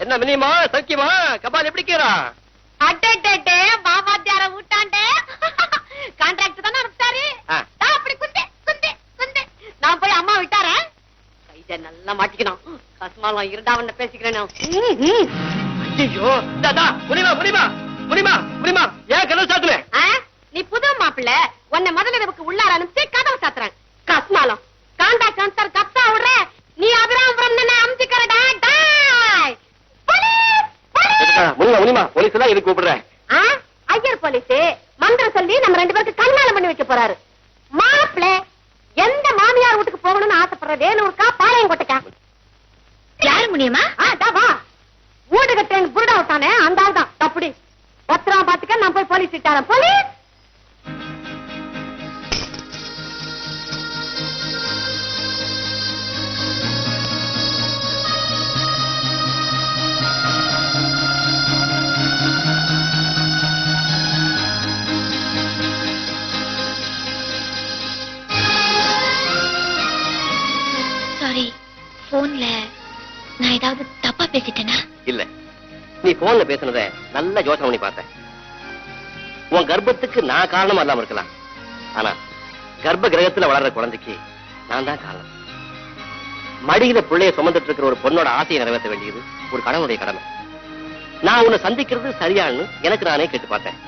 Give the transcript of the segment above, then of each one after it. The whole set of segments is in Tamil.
என்ன மினிமா சௌக்கியமா? கபால் எப்படி கீரா அட்டே பாபாத்தியார விட்டாண்டே கான்ட்ராக்ட் தானே. நான் அப்படி குந்தே குந்தே குந்தே. நான் போய் அம்மா விட்டாரேன் கைத நல்லா மாட்டிக்கணும். கஸ்மாலம் இருந்தாவண்ண பேசிக்கிறேன். ஐயோ தாதா முனிமா முனிமா முனிமா முனிமா ஏன் கதவு சாத்துன? ஆ? நீ புது மாப்பிள்ள. உன்னை முதல்ல நமக்கு உள்ளார அனுப்பிச்சு கதவை சாத்துறேன். கஸ்மாலம். காண்டாக்ட் அனுப்பிச்சாரு முனிமா போலீஸ் எல்லாம் எதுக்கு கூப்பிடுறேன். ஆ? ஐயர் போலீஸ்? மந்திரம் சொல்லி நம்ம ரெண்டு பேருக்கு கல்யாணம் பண்ணி வைக்க போறாரு. மாப்பிள எந்த மாமியார் வீட்டுக்கு போகணும்னு ஆசைப்படுற வேலூருக்கா பாளையங்கோட்டைக்கா? யாரு முடியுமா வா. வீடு கட்டேன் புருடா விட்டானே அந்த ஆள் தான் அப்படி பத்திரமா பாத்துக்க நான் போய் போலீஸ் விட்டாரன் போலீஸ்! தப்பா பேசிட்டேனா? இல்ல. நீ போன்ல பேசுனத நல்ல யோசனை பண்ணி பார்த்தேன் உன் கர்ப்பத்துக்கு நான் காரணமா இல்லாம இருக்கலாம். ஆனா கர்ப்ப கிரகத்துல வளர்ற குழந்தைக்கு நான் தான் காரணம். மடியில பிள்ளைய சுமந்துட்டு இருக்கிற ஒரு பொண்ணோட ஆசையை நிறைவேற்ற வேண்டியது ஒரு கணவனுடைய கடமை. நான் உன்னை சந்திக்கிறது சரியான்னு எனக்கு நானே கேட்டு பார்த்தேன்.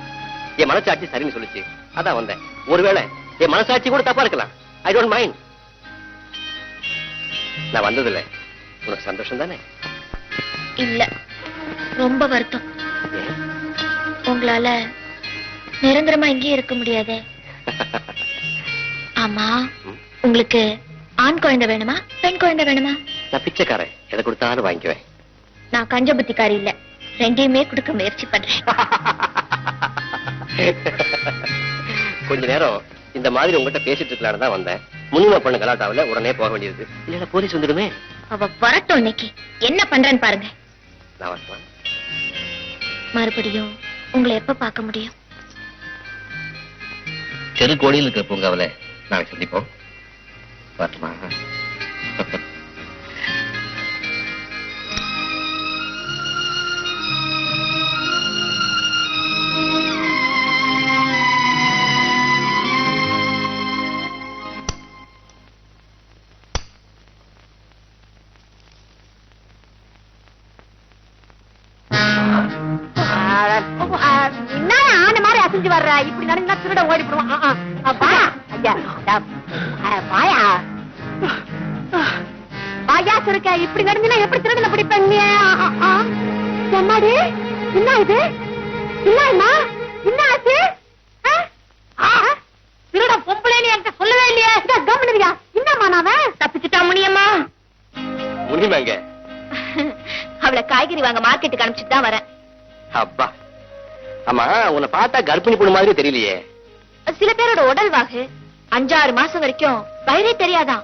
என் மனசாட்சி சரின்னு சொல்லுச்சு. அதான் வந்தேன். ஒருவேளை என் மனசாட்சி கூட தப்பா இருக்கலாம். ஐ டோன்ட் மைண்ட் நான் வந்ததில்லை. உனக்கு சந்தோஷம் தானே இல்ல. ரொம்ப வருத்தம்? உங்களால நிரந்தரமா இங்கேயே இருக்க முடியாதே. ஆமா. உங்களுக்கு ஆண் குழந்தை வேணுமா பெண் குழந்தை வேணுமா? நான் பிச்சைக்காரன். எதை கொடுத்தாலும் வாங்கிக்குவேன். நான் கஞ்ச புத்திக்காரி இல்ல. ரெண்டையுமே கொடுக்க முயற்சி பண்றேன். கொஞ்ச நேரம் இந்த மாதிரி உங்ககிட்ட பேசிட்டு இருக்கலாம்னு தான் வந்தேன். முன்னிமா பண்ண கலாட்டாவில உடனே போக வேண்டியது இல்ல போலீஸ் வந்துடுமே. அவ வரட்டும் இன்னைக்கு. என்ன பண்றேன்னு பாருங்க. மறுபடியும் உங்களை எப்ப பார்க்க முடியும்? தெரு கோடியில் இருக்கிற பூங்காவில நாளைக்கு சந்திப்போம். வரட்டுமா? என்ன ஆன மாதிரி அசைஞ்சு வர்ற? இப்படி நடந்தா திருட ஓடி போடுவான். வாயா சுருக்க இப்படி நடந்தினா எப்படி திருடனை பிடிப்பேன். எம்மாடி என்ன இது? என்னம்மா என்ன ஆச்சு? ஆ? ஆ? திருட பொம்பளைன்னு என்கிட்ட சொல்லவே இல்லையே. கவனியா என்னம்மா நாவன் தப்பிச்சுட்டா முனியம்மா? முனிமாங்க அவளை காய்கறி வாங்க மார்க்கெட்டுக்கு அனுப்பிச்சிட்டு தான் வரேன். அப்பா. ஆமா உன்னை பார்த்தா கர்ப்பிணி பொண்ணு மாதிரி தெரியலையே. சில பேரோட உடல் வாகு அஞ்சாறு மாசம் வரைக்கும் வயிறே தெரியாதான்.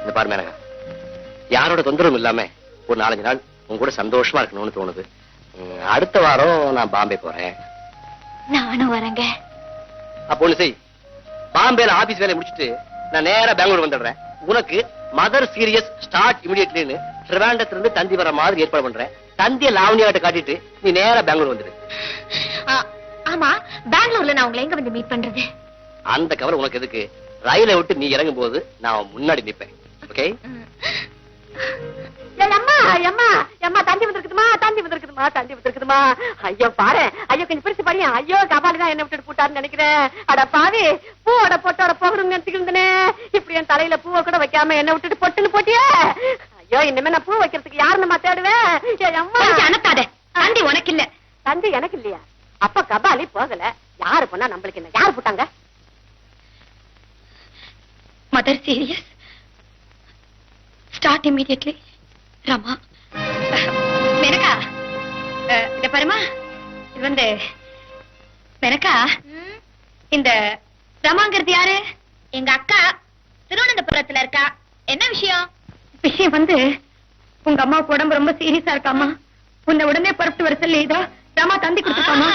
இந்த பாரு மேனகா யாரோட தொந்தரவும் இல்லாம ஒரு நாலஞ்சு நாள் உங்க கூட சந்தோஷமா இருக்கணும்னு தோணுது. அடுத்த வாரம் நான் பாம்பே போறேன். நானும் வரேங்க. அப்போ செய் பாம்பேல ஆபீஸ் வேலையை முடிச்சிட்டு நான் நேரா பெங்களூர் வந்துடுறேன். உனக்கு மதர் சீரியஸ் ஸ்டார்ட் இமிடியட்லின்னு ட்ரிவாண்டத்துல இருந்து தந்தி வர மாதிரி ஏற்பாடு பண்றேன். தந்திய லாவணியாட்ட காட்டிட்டு நீ நேரா பெங்களூர் வந்துடு ஆ, ஆமா பெங்களூர்ல நான் உங்களை எங்க வந்து மீட் பண்றது? அந்த கவர் உனக்கு எதுக்கு? ரயிலை விட்டு நீ இறங்கும் போது நான் முன்னாடி நிப்பேன். ஓகே? அம்மா அம்மா அம்மா தந்தி வந்திருக்குதுமா தந்தி வந்திருக்குதுமா தந்தி வந்திருக்குதுமா? ஐயோ பாரு ஐயோ கொஞ்சம் பிரிச்சு பாரியா ஐயோ கபாலி தான் என்ன விட்டுட்டு போட்டாருன்னு நினைக்கிறேன். அட பாவி பூவோட பொட்டோட போகணும்னு நினைச்சுக்கிருந்தனே இப்படி என் தலையில பூவை கூட வைக்காம என்ன விட்டுட்டு பொட்டுன்னு போட்டியே. ஐயோ இனிமே நான் பூ வைக்கிறதுக்கு யாருன்னு தேடுவேன் அனுப்பாத தந்தி உனக்கு இல்ல. தந்தி எனக்கு இல்லையா? அப்ப கபாலி போகல. யாரு பண்ணா நம்மளுக்கு என்ன? யாரு போட்டாங்க? Mother serious start immediately Rama. Menaka இத பாருமா. இது வந்து மெனக்கா இந்த ரமாங்கிறது யாரு? எங்க அக்கா திருவனந்தபுரத்துல இருக்கா. என்ன விஷயம்? விஷயம் வந்து உங்க அம்மாவுக்கு உடம்பு ரொம்ப சீரியஸா இருக்காமா உன்னை உடனே புறப்பட்டு வர சொல்லி இதோ ரமா தந்தி கொடுத்துருக்காமா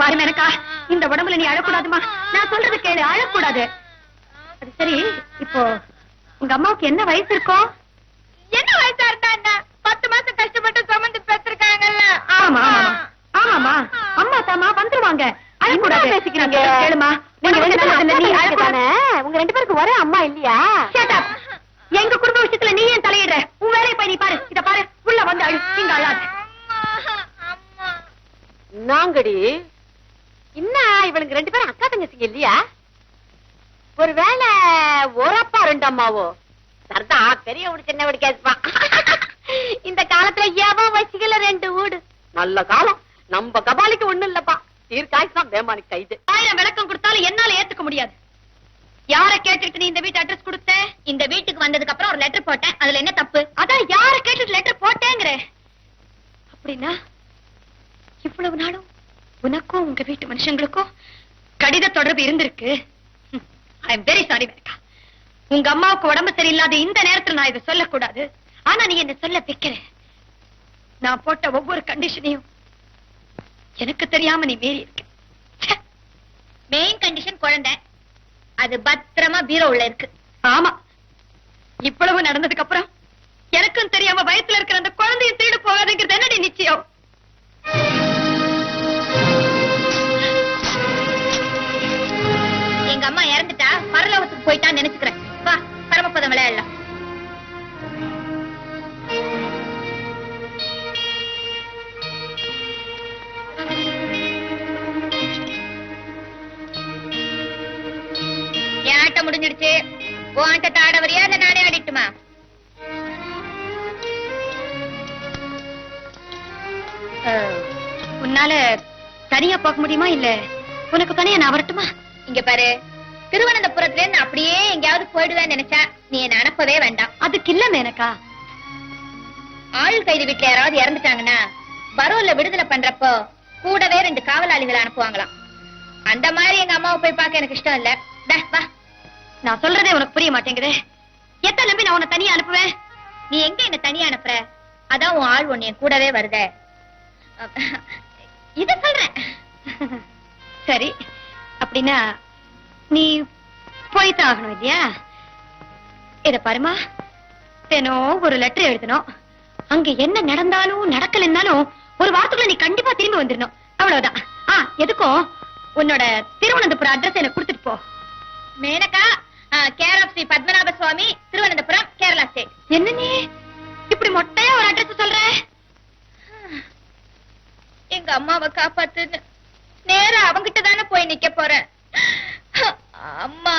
பாரு இந்த உடம்புல நீ அழக்கூடாதுமா நான் சொல்றது கேளு அழக்கூடாது. அது சரி இப்போ உங்க அம்மாவுக்கு என்ன வயசு இருக்கும் என்ன வயசா இருந்தா பத்து மாசம் கஷ்டப்பட்டு சுமந்து பெற்றிருக்காங்கல்ல. ஆமா ஆமா. ஆமாமா அம்மா தாமா வந்துருவாங்க. உங்க ரெண்டு பேருக்கு ஒரே அம்மா இல்லையா. எங்க குடும்ப விஷயத்துல நீ ஏன் தலையிடுற? உன் வேலையை போய் நீ பாரு. இத பாரு. உள்ள வந்து அழு. இங்க அழாது. நாங்கடி என்ன இவளுங்க ரெண்டு பேரும் அக்கா தங்கச்சிங்க இல்லையா? ஒருவேளை ஒரு அப்பா ரெண்டு அம்மாவோ? சரிதான் பெரிய வீடு சின்ன வீடு கேசுப்பா இந்த காலத்துல எவன் வச்சுக்கல ரெண்டு வீடு? நல்ல காலம். நம்ம கபாலிக்கு ஒண்ணும் இல்லப்பா. கைது ஆயிரம் விளக்கம் கொடுத்தாலும் என்னால ஏத்துக்க முடியாது. யார கேட்டுட்டு நீ இந்த வீட்டு அட்ரஸ் கொடுத்த? இந்த வீட்டுக்கு வந்ததுக்கு அப்புறம் ஒரு லெட்டர் போட்டேன். அதுல என்ன தப்பு? அதான் யார கேட்டுட்டு லெட்டர் போட்டேங்கிற. அப்படின்னா இவ்வளவு நாளும் உனக்கும் உங்க வீட்டு மனுஷங்களுக்கும் கடித தொடர்பு இருந்திருக்கு. I am very sorry Menaka உங்க அம்மாவுக்கு உடம்பு சரியில்லாத இந்த நேரத்துல நான் இதை சொல்லக்கூடாது. ஆனா நீ என்ன சொல்ல வைக்கிற நான் போட்ட ஒவ்வொரு கண்டிஷனையும் எனக்கு தெரியாம நீ மீறி இருக்க. மெயின் கண்டிஷன் குழந்தை. அது பத்திரமா பீரோ உள்ள இருக்கு. ஆமா. இவ்வளவு நடந்ததுக்கு அப்புறம் எனக்கும் தெரியாம வயத்துல இருக்கிற அந்த குழந்தையும் திருடு போகாதுங்கிறது என்னடி நிச்சயம்? எங்க அம்மா இறந்துட்டா பரலோகத்துக்கு போயிட்டான்னு நினைச்சுக்கிறேன். முடிஞ்சிடுச்சு உன் ஆட்டத்தை ஆட வரியா இல்ல நானே ஆடிட்டுமா உன்னால தனியா போக முடியுமா இல்ல உனக்கு தனியா நான் வரட்டுமா? இங்க பாரு. திருவனந்தபுரத்துல இருந்து அப்படியே எங்கேயாவது போயிடுவேன்னு நினைச்சா நீ என்ன அனுப்பவே வேண்டாம். அதுக்கு இல்ல மேனக்கா ஆயுள் கைது வீட்டுல யாராவது இறந்துட்டாங்கன்னா பரோல்ல விடுதலை பண்றப்போ கூடவே ரெண்டு காவலாளிகளை அனுப்புவாங்களாம். அந்த மாதிரி எங்க அம்மாவை போய் பார்க்க எனக்கு இஷ்டம் இல்ல. வா. நான் சொல்றதே உனக்கு புரிய மாட்டேங்குதே. எத்தனை நம்பி நான் உன்னை தனியா அனுப்புவேன்? நீ எங்க என்ன தனியா அனுப்புற? அதான் உன் ஆள் உன்னை கூடவே வருத. இத சொல்றேன். சரி அப்படின்னா நீ போய்தான் ஆகணும் இல்லையா? இத பாருமா. தினம் ஒரு லெட்டர் எழுதணும். அங்க என்ன நடந்தாலும் நடக்கலன்னாலும் ஒரு வாரத்துக்குள்ள நீ கண்டிப்பா திரும்பி வந்துடணும் அவ்வளவுதான். ஆ எதுக்கும்? உன்னோட திருவனந்தபுரம் அட்ரஸ் எனக்கு கொடுத்துட்டு போ. Menaka! Care of Shri Padmanabha Swamy Thiruvananthapuram Kerala state என்ன நீ? இப்படி மொட்டையா ஒரு அட்ரஸ் சொல்ற? எங்க அம்மாவை காப்பாத்து நேரா அவங்கிட்ட தானே போய் நிக்க போறேன். அம்மா.